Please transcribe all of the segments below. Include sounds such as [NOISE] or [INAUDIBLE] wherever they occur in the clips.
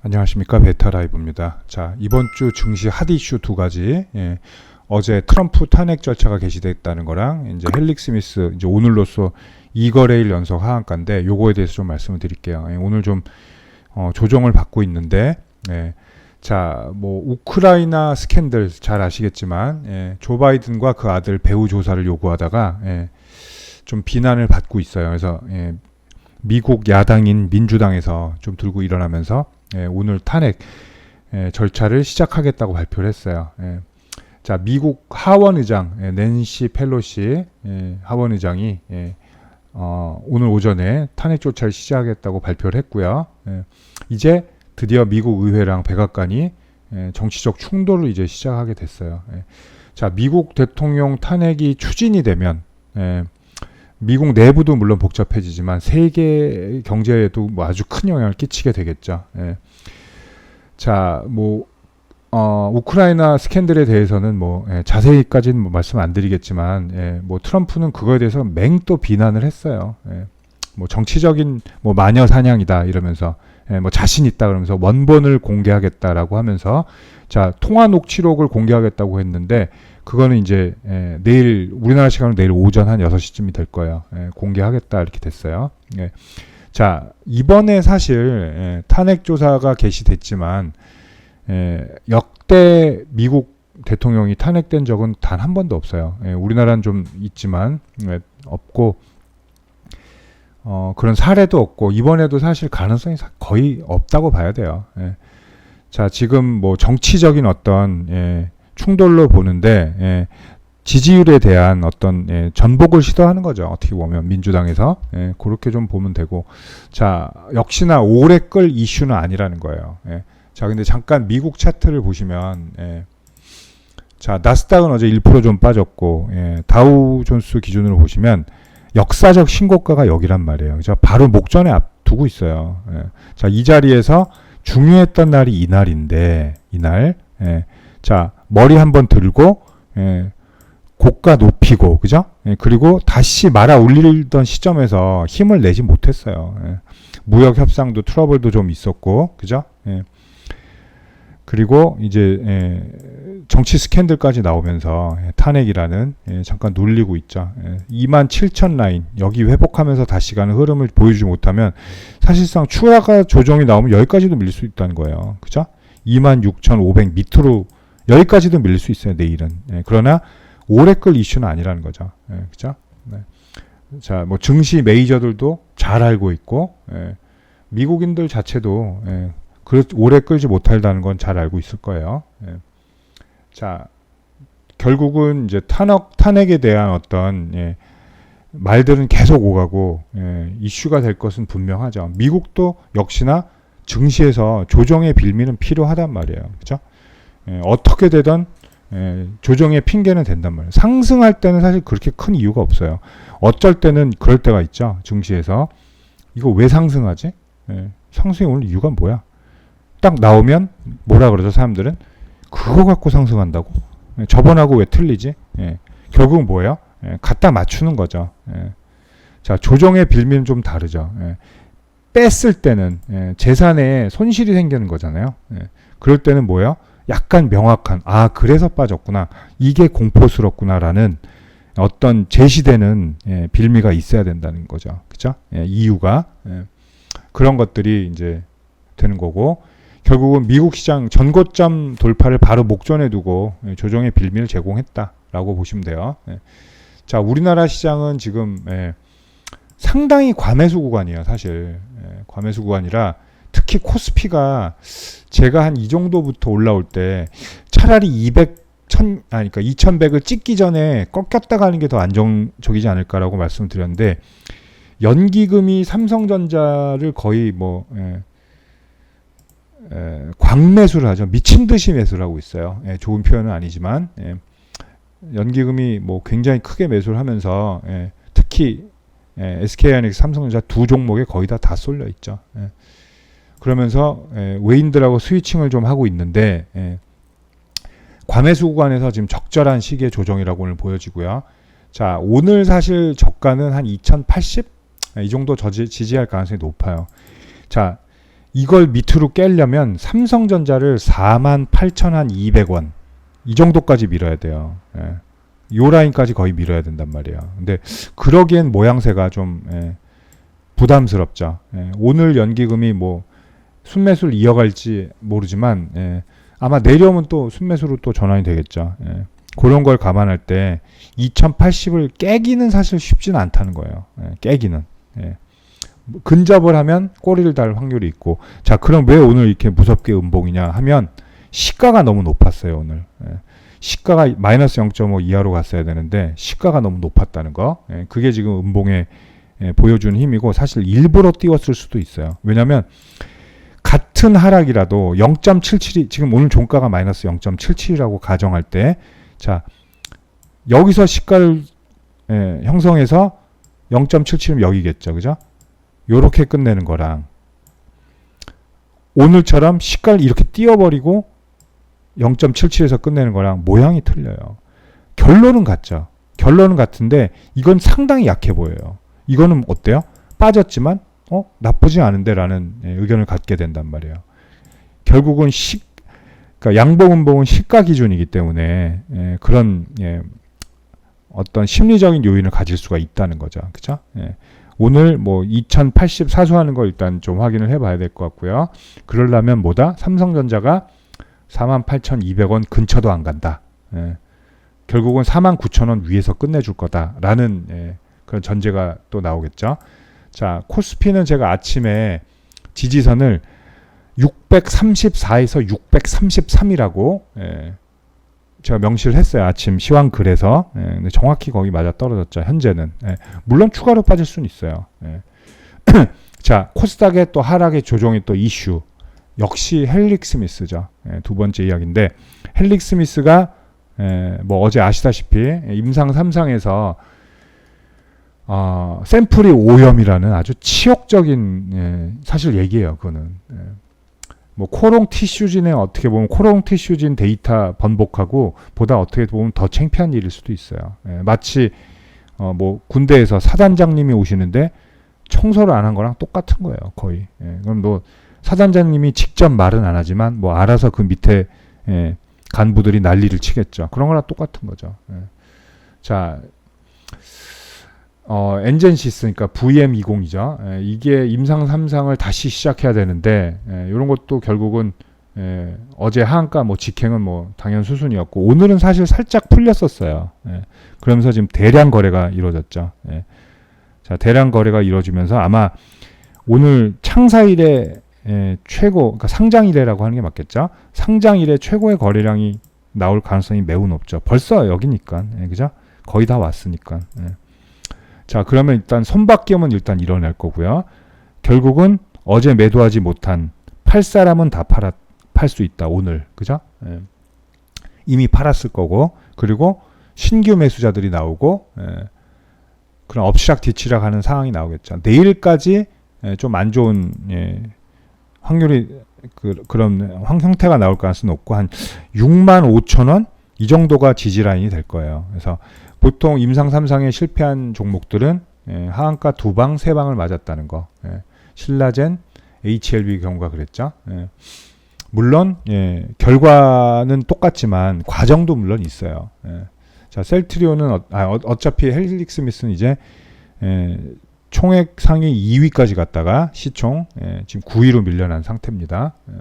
안녕하십니까. 베타라이브입니다. 자 이번 주 증시 핫 이슈 두 가지. 예, 어제 트럼프 탄핵 절차가 개시됐다는 거랑 이제 헬릭 스미스 이제 오늘로써 2거래일 연속 하한가인데 요거에 대해서 좀 말씀을 드릴게요. 예, 오늘 좀 어, 조정을 받고 있는데 예, 자뭐 우크라이나 스캔들 잘 아시겠지만 예, 조 바이든과 그 아들 배후 조사를 요구하다가 예, 좀 비난을 받고 있어요. 그래서 예, 미국 야당인 민주당에서 좀 들고 일어나면서 예, 오늘 탄핵 예, 절차를 시작하겠다고 발표를 했어요. 예. 자, 미국 하원 의장 예, 낸시 펠로시 예, 하원 의장이 예, 어, 오늘 오전에 탄핵 조차를 시작하겠다고 발표를 했고요. 예, 이제 드디어 미국 의회랑 백악관이 예, 정치적 충돌을 이제 시작하게 됐어요. 예. 자, 미국 대통령 탄핵이 추진이 되면 예, 미국 내부도 물론 복잡해지지만 세계 경제에도 뭐 아주 큰 영향을 끼치게 되겠죠. 예. 자, 뭐 어, 우크라이나 스캔들에 대해서는 뭐 예, 자세히까지는 뭐 말씀 안 드리겠지만 예, 뭐 트럼프는 그거에 대해서 맹또 비난을 했어요. 예. 뭐 정치적인 뭐 마녀 사냥이다 이러면서 예, 뭐 자신 있다 그러면서 원본을 공개하겠다라고 하면서 자 통화 녹취록을 공개하겠다고 했는데 그거는 이제 예, 내일 우리나라 시간으로 내일 오전 한 6시쯤이 될 거예요. 예, 공개하겠다 이렇게 됐어요. 예. 자 이번에 사실 예, 탄핵 조사가 개시됐지만 예, 역대 미국 대통령이 탄핵된 적은 단 한 번도 없어요. 예, 우리나라는 좀 있지만 예, 없고 어, 그런 사례도 없고 이번에도 사실 가능성이 사- 거의 없다고 봐야 돼요. 예. 자 지금 뭐 정치적인 어떤 예, 충돌로 보는데 예, 지지율에 대한 어떤 예, 전복을 시도하는 거죠. 어떻게 보면 민주당에서 예, 그렇게 좀 보면 되고 자 역시나 오래 끌 이슈는 아니라는 거예요. 예. 자 근데 잠깐 미국 차트를 보시면 예, 자 나스닥은 어제 1%좀 빠졌고 예, 다우존스 기준으로 보시면 역사적 신고가가 여기란 말이에요. 자 바로 목전에 앞두고 있어요. 예. 자이 자리에서 중요했던 날이 이날인데 이날 예. 자 머리 한번 들고 예. 고가 높이고 그죠? 예, 그리고 다시 말아 올리던 시점에서 힘을 내지 못했어요. 예. 무역 협상도 트러블도 좀 있었고 그죠? 예. 그리고 이제 예, 정치 스캔들까지 나오면서 예, 탄핵이라는 예, 잠깐 눌리고 있죠. 예, 2만 7천 라인 여기 회복하면서 다시 가는 흐름을 보여주지 못하면 사실상 추가가 조정이 나오면 여기까지도 밀릴 수 있다는 거예요. 그죠? 2만 6천5백 밑으로 여기까지도 밀릴 수 있어요. 내일은. 예, 그러나 오래 끌 이슈는 아니라는 거죠. 예, 그죠? 네. 자, 뭐 증시 메이저들도 잘 알고 있고 예, 미국인들 자체도 예, 그 오래 끌지 못한다는 건 잘 알고 있을 거예요. 예. 자, 결국은 이제 탄핵 탄핵에 대한 어떤 예, 말들은 계속 오가고 예, 이슈가 될 것은 분명하죠. 미국도 역시나 증시에서 조정의 빌미는 필요하단 말이에요. 그죠? 예, 어떻게 되든 예, 조정의 핑계는 된단 말이에요. 상승할 때는 사실 그렇게 큰 이유가 없어요. 어쩔 때는 그럴 때가 있죠. 증시에서 이거 왜 상승하지? 예, 상승이 오늘 이유가 뭐야? 딱 나오면 뭐라 그러죠 사람들은 그거 갖고 상승한다고? 예, 저번하고 왜 틀리지? 예, 결국 뭐예요? 예, 갖다 맞추는 거죠. 예. 자 조정의 빌미는 좀 다르죠. 예. 뺐을 때는 예, 재산에 손실이 생기는 거잖아요. 예. 그럴 때는 뭐예요? 약간 명확한 아 그래서 빠졌구나 이게 공포스럽구나라는 어떤 제시되는 예, 빌미가 있어야 된다는 거죠. 그죠? 예, 이유가 예, 그런 것들이 이제 되는 거고 결국은 미국 시장 전고점 돌파를 바로 목전에 두고 예, 조정의 빌미를 제공했다라고 보시면 돼요. 예. 자 우리나라 시장은 지금 예, 상당히 과매수 구간이에요, 사실 예, 과매수 구간이라 특히 코스피가 제가 한 이 정도부터 올라올 때 차라리 200, 1000, 아니, 그러니까 2100을 찍기 전에 꺾였다 가는 게 더 안정적이지 않을까라고 말씀을 드렸는데, 연기금이 삼성전자를 거의 뭐, 예, 예, 광매수를 하죠. 미친 듯이 매수를 하고 있어요. 예, 좋은 표현은 아니지만, 예, 연기금이 뭐 굉장히 크게 매수를 하면서, 예, 특히 예, SK하이닉스, 삼성전자 두 종목에 거의 다 다 쏠려 있죠. 예. 그러면서 예, 외인들하고 스위칭을 좀 하고 있는데 예, 과매수 구간에서 지금 적절한 시기의 조정이라고 오늘 보여지고요. 자 오늘 사실 저가는 한 2080, 예, 이 정도 저지, 지지할 가능성이 높아요. 자, 이걸 밑으로 깨려면 삼성전자를 48,200원 이 정도까지 밀어야 돼요. 예. 요 라인까지 거의 밀어야 된단 말이에요. 근데 그러기엔 모양새가 좀 예, 부담스럽죠. 예. 오늘 연기금이 뭐 순매수를 이어갈지 모르지만 예. 아마 내려오면 또 순매수로 또 전환이 되겠죠. 예. 그런 걸 감안할 때 2080을 깨기는 사실 쉽진 않다는 거예요. 예. 깨기는. 예. 근접을 하면 꼬리를 달 확률이 있고 자 그럼 왜 오늘 이렇게 무섭게 음봉이냐 하면 시가가 너무 높았어요 오늘 예. 시가가 마이너스 0.5 이하로 갔어야 되는데 시가가 너무 높았다는 거 예. 그게 지금 음봉에 예, 보여주는 힘이고 사실 일부러 띄웠을 수도 있어요 왜냐하면 같은 하락이라도 0.77이 지금 오늘 종가가 마이너스 0.77이라고 가정할 때 자 여기서 시가를 예, 형성해서 0.77은 여기겠죠 그죠 요렇게 끝내는 거랑 오늘처럼 시가를 이렇게 띄워버리고 0.77에서 끝내는 거랑 모양이 틀려요. 결론은 같죠. 결론은 같은데 이건 상당히 약해 보여요. 이거는 어때요? 빠졌지만 어 나쁘지 않은데라는 예, 의견을 갖게 된단 말이에요. 결국은 시 그러니까 양봉음봉은 시가 기준이기 때문에 예, 그런 예, 어떤 심리적인 요인을 가질 수가 있다는 거죠. 그죠? 예. 오늘 뭐 2080 사수하는 거 일단 좀 확인을 해봐야 될 것 같고요. 그러려면 뭐다? 삼성전자가 48,200원 근처도 안 간다. 예. 결국은 49,000원 위에서 끝내줄 거다라는 예, 그런 전제가 또 나오겠죠. 자, 코스피는 제가 아침에 지지선을 634에서 633이라고 예, 제가 명시를 했어요. 아침 시황 글에서. 예, 근데 정확히 거기 맞아 떨어졌죠. 현재는. 예, 물론 추가로 빠질 수는 있어요. 예. [CLEARS THROAT] 자, 코스닥의 또 하락의 조정이 또 이슈. 역시 헬릭 스미스죠. 예, 두 번째 이야기인데 헬릭 스미스가 예, 뭐 어제 아시다시피 임상 3상에서 어, 샘플이 오염이라는 아주 치욕적인 예, 사실 얘기예요. 그거는 예. 뭐 코롱 티슈진의 어떻게 보면 코롱 티슈진 데이터 번복하고 보다 어떻게 보면 더 창피한 일일 수도 있어요. 예, 마치 어, 뭐 군대에서 사단장님이 오시는데 청소를 안 한 거랑 똑같은 거예요. 거의. 예, 그럼 뭐 사단장님이 직접 말은 안 하지만 뭐 알아서 그 밑에 예, 간부들이 난리를 치겠죠. 그런 거랑 똑같은 거죠. 예. 자, 어, 엔젠시스, 그러니까 VM20이죠. 예, 이게 임상 3상을 다시 시작해야 되는데 예, 이런 것도 결국은 예, 어제 하한가 뭐 직행은 뭐 당연 수순이었고 오늘은 사실 살짝 풀렸었어요. 예, 그러면서 지금 대량 거래가 이루어졌죠. 예. 자, 대량 거래가 이루어지면서 아마 오늘 창사일에 예, 최고, 그러니까 상장일에라고 하는 게 맞겠죠? 상장일에 최고의 거래량이 나올 가능성이 매우 높죠. 벌써 여기니까, 예, 그죠? 거의 다 왔으니까. 예. 자, 그러면 일단 손바뀜은 일단 일어날 거고요. 결국은 어제 매도하지 못한 팔 사람은 다 팔아 팔수 있다 오늘, 그죠? 예. 이미 팔았을 거고, 그리고 신규 매수자들이 나오고, 예. 그런 엎치락 뒤치락 하는 상황이 나오겠죠. 내일까지 예, 좀안 좋은 예, 확률이 그, 그런 황 형태가 나올 가능성이 높고 한 6만 5천 원 이 정도가 지지 라인이 될 거예요. 그래서 보통 임상 3상에 실패한 종목들은 예, 하한가 두 방, 세 방을 맞았다는 거. 예, 신라젠, HLB 경우가 그랬죠. 예. 물론 예, 결과는 똑같지만 과정도 물론 있어요. 예. 자, 셀트리온은 어, 아, 어, 어차피 헬릭스 미스는 이제 예, 총액 상위 2위까지 갔다가 시총 예, 지금 9위로 밀려난 상태입니다. 예.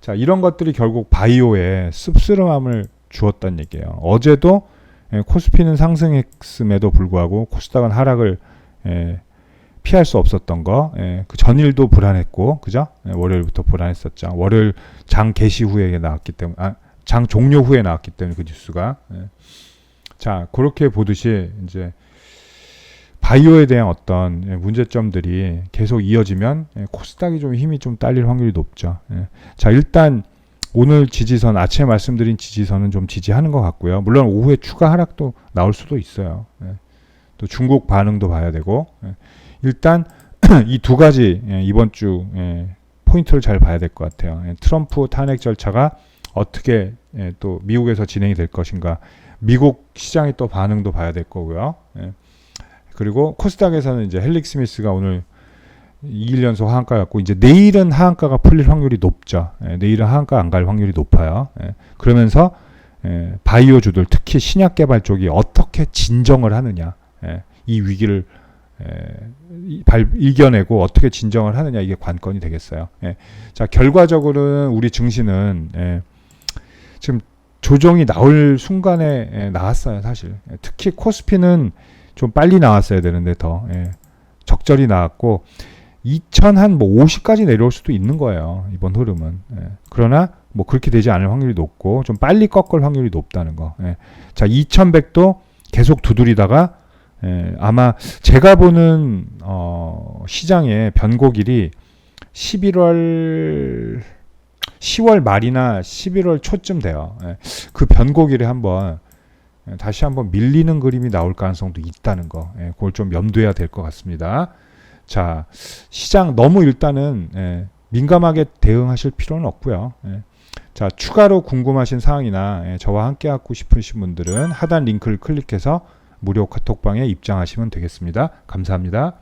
자 이런 것들이 결국 바이오에 씁쓸함을 주었다는 얘기예요. 어제도 예, 코스피는 상승했음에도 불구하고 코스닥은 하락을 예, 피할 수 없었던 거. 예, 그 전일도 불안했고, 그죠? 예, 월요일부터 불안했었죠. 월요일 장 개시 후에 나왔기 때문에, 아, 장 종료 후에 나왔기 때문에 그 뉴스가. 예. 자 그렇게 보듯이 이제 바이오에 대한 어떤 예, 문제점들이 계속 이어지면 예, 코스닥이 좀 힘이 좀 딸릴 확률이 높죠. 예. 자 일단 오늘 지지선 아침에 말씀드린 지지선은 좀 지지하는 것 같고요. 물론 오후에 추가 하락도 나올 수도 있어요. 또 중국 반응도 봐야 되고 일단 [CLEARS THROAT] 이 두 가지 이번 주 포인트를 잘 봐야 될 것 같아요. 트럼프 탄핵 절차가 어떻게 또 미국에서 진행이 될 것인가, 미국 시장의 또 반응도 봐야 될 거고요. 그리고 코스닥에서는 이제 헬릭 스미스가 오늘 2일 연속 하한가 갔고 이제 내일은 하한가가 풀릴 확률이 높죠. 예, 내일은 하한가 안 갈 확률이 높아요. 예, 그러면서 예, 바이오주들 특히 신약 개발 쪽이 어떻게 진정을 하느냐 예, 이 위기를 예, 이- 발, 이겨내고 어떻게 진정을 하느냐 이게 관건이 되겠어요. 예. 자 결과적으로는 우리 증시는 예, 지금 조정이 나올 순간에 예, 나왔어요 사실. 예, 특히 코스피는 좀 빨리 나왔어야 되는데 더 예, 적절히 나왔고 2000한 뭐 50까지 내려올 수도 있는 거예요 이번 흐름은. 예. 그러나 뭐 그렇게 되지 않을 확률이 높고 좀 빨리 꺾을 확률이 높다는 거. 예. 자 2100도 계속 두드리다가 예, 아마 제가 보는 어, 시장의 변곡일이 11월 10월 말이나 11월 초쯤 돼요. 예, 그 변곡일에 한번 예, 다시 한번 밀리는 그림이 나올 가능성도 있다는 거. 예, 그걸 좀 염두해야 될 것 같습니다. 자, 시장 너무 일단은 예, 민감하게 대응하실 필요는 없고요. 예. 자, 추가로 궁금하신 사항이나 예, 저와 함께 하고 싶으신 분들은 하단 링크를 클릭해서 무료 카톡방에 입장하시면 되겠습니다. 감사합니다.